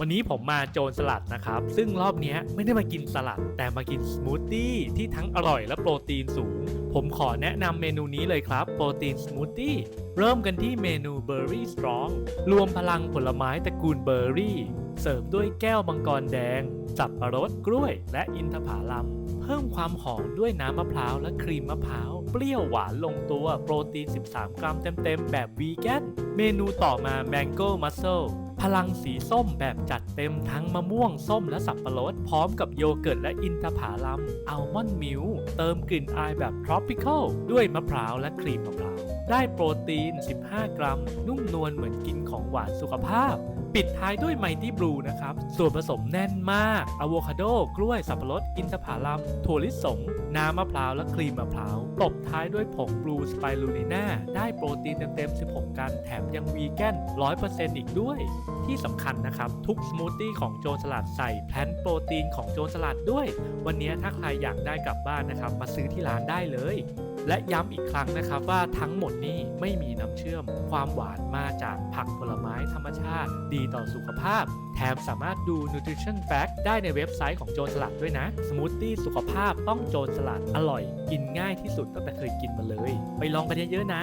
วันนี้ผมมาโจรสลัดนะครับ ซึ่งรอบนี้ไม่ได้มากินสลัด แต่มากินสมูทตี้ที่ทั้งอร่อยและโปรตีนสูง ผมขอแนะนำเมนูนี้เลยครับ โปรตีนสมูทตี้เริ่มกันที่เมนูเบอร์รี่สตรองรวมพลังผลไม้ตระกูลเบอร์รี่ เสิร์ฟด้วยแก้วมังกรแดง สับปะรดกล้วยและอินทผลัม เพิ่มความหอมด้วยน้ำมะพร้าวและครีมมะพร้าว เปรี้ยวหวานลงตัวโปรตีน 13 กรัมเต็มๆ แบบวีแกน เมนูต่อมา Mango Mussel พลังสีส้มแบบจัดเต็มทั้งมะม่วงส้มและสับปะรด พร้อมกับโยเกิร์ตและอินทผลัมอัลมอนด์มิลเติมกลิ่นอายแบบ tropical ด้วยมะพร้าวและครีมมะพร้าว ได้โปรตีน 15 กรัม นุ่มนวลเหมือนกินของหวานสุขภาพ ปิดท้ายด้วยไมตี้บลูนะครับ ส่วนผสมแน่นมากอะโวคาโด กล้วย สับปะรด อินทผลัม ถั่วลิสง น้ำมะพร้าว และครีมมะพร้าว ตบท้ายด้วยผงบลูสไปรูลิน่า ได้โปรตีนเต็มๆ 16 กรัม แถมยังวีแกน 100%อีกด้วย ที่สำคัญนะครับ ทุกสมูทตี้ของโจรสลัดใส่แพลนโปรตีนของโจรสลัดด้วย วันนี้ถ้าใครอยากได้กลับบ้านนะครับ มาซื้อที่ร้านได้เลย และย้ำอีกครั้งนะครับว่าทั้งหมดนี้ไม่มีน้ำเชื่อม ความหวานมาจากผักผลไม้ธรรมชาติ ดีต่อสุขภาพ แถมสามารถดู nutrition fact ได้ในเว็บไซต์ของโจรสลัดด้วยนะ สมูทตี้สุขภาพต้องโจรสลัดอร่อย กินง่ายที่สุดตั้งแต่เคยกินมาเลย ไปลองกันเยอะๆนะ